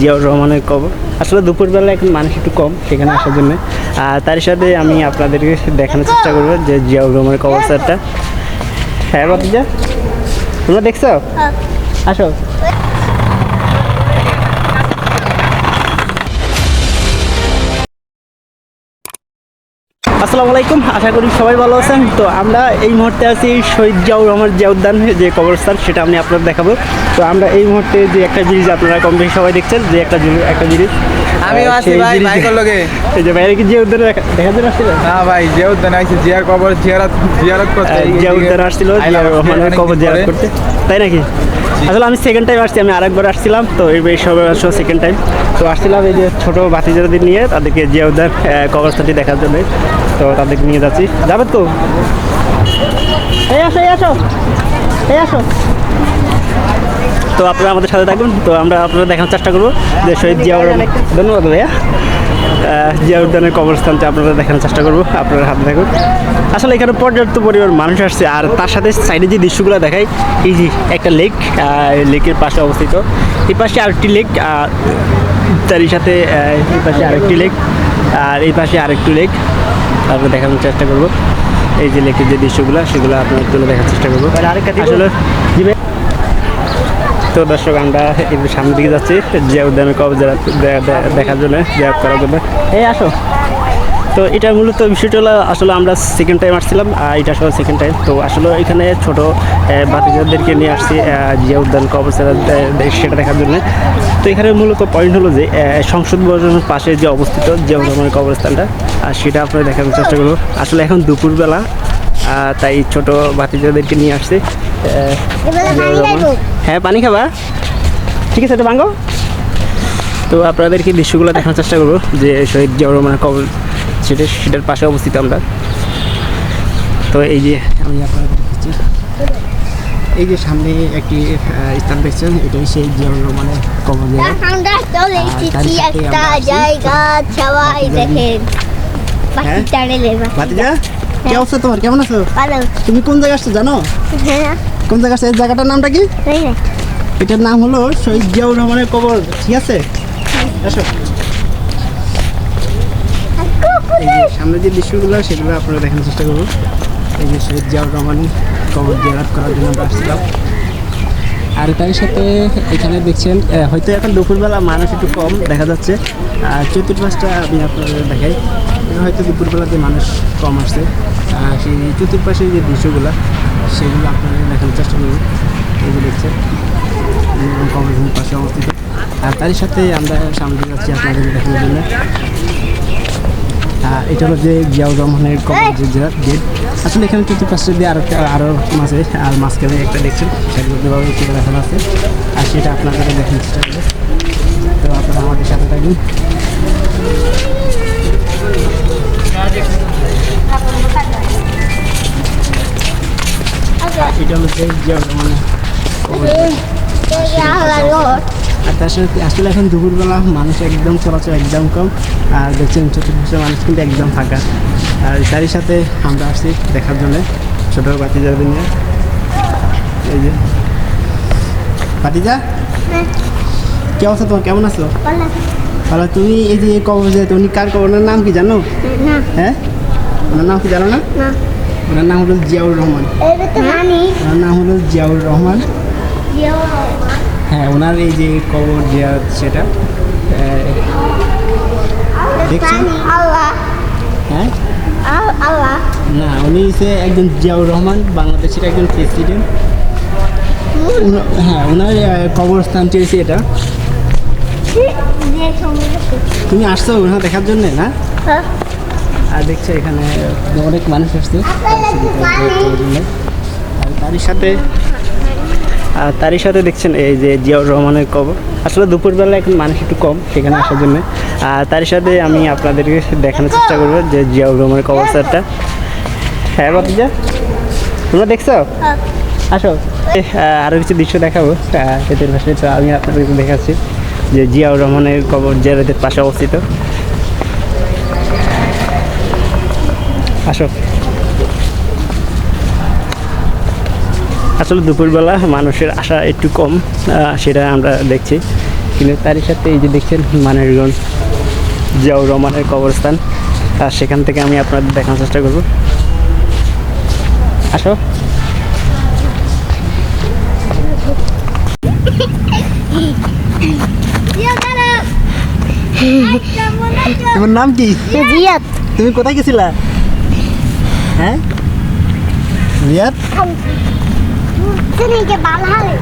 জিয়াউর রহমানের কবর। আসলে দুপুরবেলা এখন মানুষ একটু কম সেখানে আসার জন্য। আর তার সাথে আমি আপনাদেরকে দেখানোর চেষ্টা করব যে জিয়াউর রহমানের কবর স্যারটা। হ্যাঁ বাতিজা তোমরা দেখছ? আসো। আসসালামু আলাইকুম আশা করি সবাই ভালো আছেন। তো আমরা এই মুহূর্তে আছি শহীদ জিয়াউর রহমান জিয়া উদ্যান যে কবরস্থান সেটা আমি আপনাদের দেখাবো। তো আমরা এই মুহূর্তে যে একটা ব্রিজ আপনারা কম বেশি সবাই দেখছেন যে একটা একটা ব্রিজ আমিও আছি ভাই বাইকের লগে। এই যে বাইরে কি দেখা- না ভাই আইছে জিয়ার কবর জিয়ারত জিয়ারত করতে আসছিল রহমানের কবর জিয়ারত করতে। তাই নাকি? আসলে আমি সেকেন্ড টাইম আসছি আমি আরেকবার আসছিলাম তো এই সব সেকেন্ড টাইম তো আসছিলাম এই যে ছোটো বাতিজাদের নিয়ে তাদেরকে জিয়া উদ্যান আহ, কবরস্থানটি দেখার জন্য। তো তাদেরকে নিয়ে যাচ্ছি। যাবে তো? এই আসো এই আসো। এই আসো। তো আপনারা আমাদের সাথে থাকুন তো আমরা আপনারা দেখানোর চেষ্টা করব যে শহীদ জিয়াউর ধন্যবাদ ভাইয়া। জিয়া উদ্যানের কবরস্থানটা আপনারা দেখানোর চেষ্টা করব। আপনারা হাতে থাকুন। আসলে এখানে পর্যাপ্ত পরিমাণ মানুষ আসছে। আর তার সাথে সাইডে যে দৃশ্যগুলো দেখায় এই যে একটা লেক লেকের পাশে অবস্থিত। এই পাশে আরেকটি লেক আর তারই সাথে এই পাশে আরেকটি লেক আর এই পাশে আরেকটি লেক। তারপরে দেখানোর চেষ্টা করব। এই যে লেকের যে দৃশ্যগুলো সেগুলো আপনার তুলে দেখার চেষ্টা করব। আসলে জি ভাই? তো দর্শক আমরা একটু সামনের দিকে যাচ্ছি জিয়া উদ্যানের কবে দেখার জন্য জিয়া করার জন্য। এই আসো। তো এটা মূলত বিষয়টা হলো আসলে আমরা সেকেন্ড টাইম আসছিলাম আর এটা আসলে সেকেন্ড টাইম তো আসলে এখানে ছোটো বাতিজাদেরকে নিয়ে আসছি জিয়া উদ্যান কবর সেটা দেখার জন্য। তো এখানে মূলত পয়েন্ট হলো যে সংসদ ভবনের পাশে যে অবস্থিত জিয়া উদ্যানের কবরস্থানটা আর সেটা আপনারা দেখানোর চেষ্টা করব। আসলে এখন দুপুরবেলা তাই ছোট ভাতিজাদেরকে নিয়ে আসছে। হ্যাঁ পানি খাবা? ঠিক আছে এটা ভাঙ্গো তো আপনাদেরকে দৃশ্যগুলো দেখানোর চেষ্টা করব যে শহীদ জিয়াউর রহমানের কবর সেটা সেটার পাশে অবস্থিত আমরা। তো এই যে আমি দেখাচ্ছি। এই যে সামনে একটি স্থান দেখছেন এটাই সেই জিয়াউর রহমানের কবর জায়গা আমরা চলে এসেছি একটা জায়গা সবাই দেখেন। হ্যাঁ? টানেলে ভাতিজা কি অবস্থা তোমার? কেমন আছো? ভালো। তুমি কোন জায়গা আসছো জানো? হ্যাঁ। কোন জায়গা আসছো? এই জায়গাটার নামটা কি? এটার নাম হলো শহীদ জিয়াউর রহমানের কবর। ঠিক আছে? আসো। এই যে সামনে যে দৃশ্যগুলো, সেগুলো আপনারা দেখানোর চেষ্টা করব। এই যে শহীদ জিয়াউর রহমান কবর জিয়ারাত করার জন্য আসছিলাম। আর তার সাথে এখানে দেখছেন হয়তো এখন দুপুরবেলা মানুষ একটু কম দেখা যাচ্ছে। আর চতুর্পাশটা আমি আপনাদের দেখাই। হয়তো দুপুরবেলাতে মানুষ কম আসছে। সেই চতুর্পাশে যে দৃশ্যগুলো, সেগুলো আপনাদের দেখানোর চেষ্টা করব। এগুলো দেখছেন কংগ্রেসের পাশে অবস্থিত। আর তারই সাথে আমরা সামনে যাচ্ছি আপনাদের দেখানোর জন্য। এটা হলো যে জিয়াউর রহমানের যে গেট। আসলে এখানে চতুর্পাশে দিয়ে আরও আরও মাঝে, আর মাঝখানে একটা দেখছেন সেগুলোভাবে দেখানো আছে। আর সেটা আপনাদের দেখানোর চেষ্টা করব। তো আপনারা আমাদের সাথে থাকুন। এটা হলো যে জিয়াউর রহমানের আর তার সাথে আসলে এখন দুপুরবেলা মানুষ একদম চলাচল একদম কম আর দেখছেন চতুর্পাশে মানুষ কিন্তু একদম ফাঁকা। আর তারই সাথে আমরা আসছি দেখার জন্য ছোটো বাতিজাদের নিয়ে। এই যে। বাতিজা কে অবস্থা তোমার? কেমন আছো? ভালো। তুমি এই যে কবর যে তুমি কার কবরের নাম কি জানো? হ্যাঁ? ওনার নাম কি জানো না? ওনার নাম হলো জিয়াউর রহমান। মানি ওনার নাম হলো জিয়াউর রহমান। হ্যাঁ ওনার এই যে কবর জিয়া সেটা দেখছেন? হ্যাঁ? না উনি হচ্ছে একজন জিয়াউর রহমান বাংলাদেশের একজন প্রেসিডেন্ট হ্যাঁ ওনার আহ, কবরস্থানটি হচ্ছে এটা। তুমি আসছো ওনার দেখার জন্য না? হ্যাঁ। আর দেখছ এখানে অনেক মানুষ আসছে। আর তারই সাথে আর তারই সাথে দেখছেন এই যে জিয়াউর রহমানের কবর। আসলে দুপুরবেলা এখন মানুষ একটু কম সেখানে আসার জন্য। আর তারই সাথে আমি আপনাদেরকে দেখানোর চেষ্টা করব যে জিয়াউর রহমানের কবর স্যারটা। হ্যাঁ বাতিজা তোমরা দেখছ? হ্যাঁ। আসো। এ, আহ, আরও কিছু দৃশ্য দেখাবো। এদের পাশে তো আমি আপনাদেরকে দেখাচ্ছি যে জিয়াউর রহমানের কবর জিয়ারতের পাশে অবস্থিত। আসো। আসলে দুপুরবেলা মানুষের আশা একটু কম সেটা আমরা দেখছি। কিন্তু তারই সাথে এই যে দেখছেন মানেরগঞ্জ জিয়াউর রহমানের কবরস্থান আর সেখান থেকে আমি আপনাদের দেখানোর চেষ্টা করব। আসো। তোমার নাম কি? জিয়াত তুমি কোথায় গেছিলা? হ্যাঁ? রিয়াদ তুমি কে বালহালে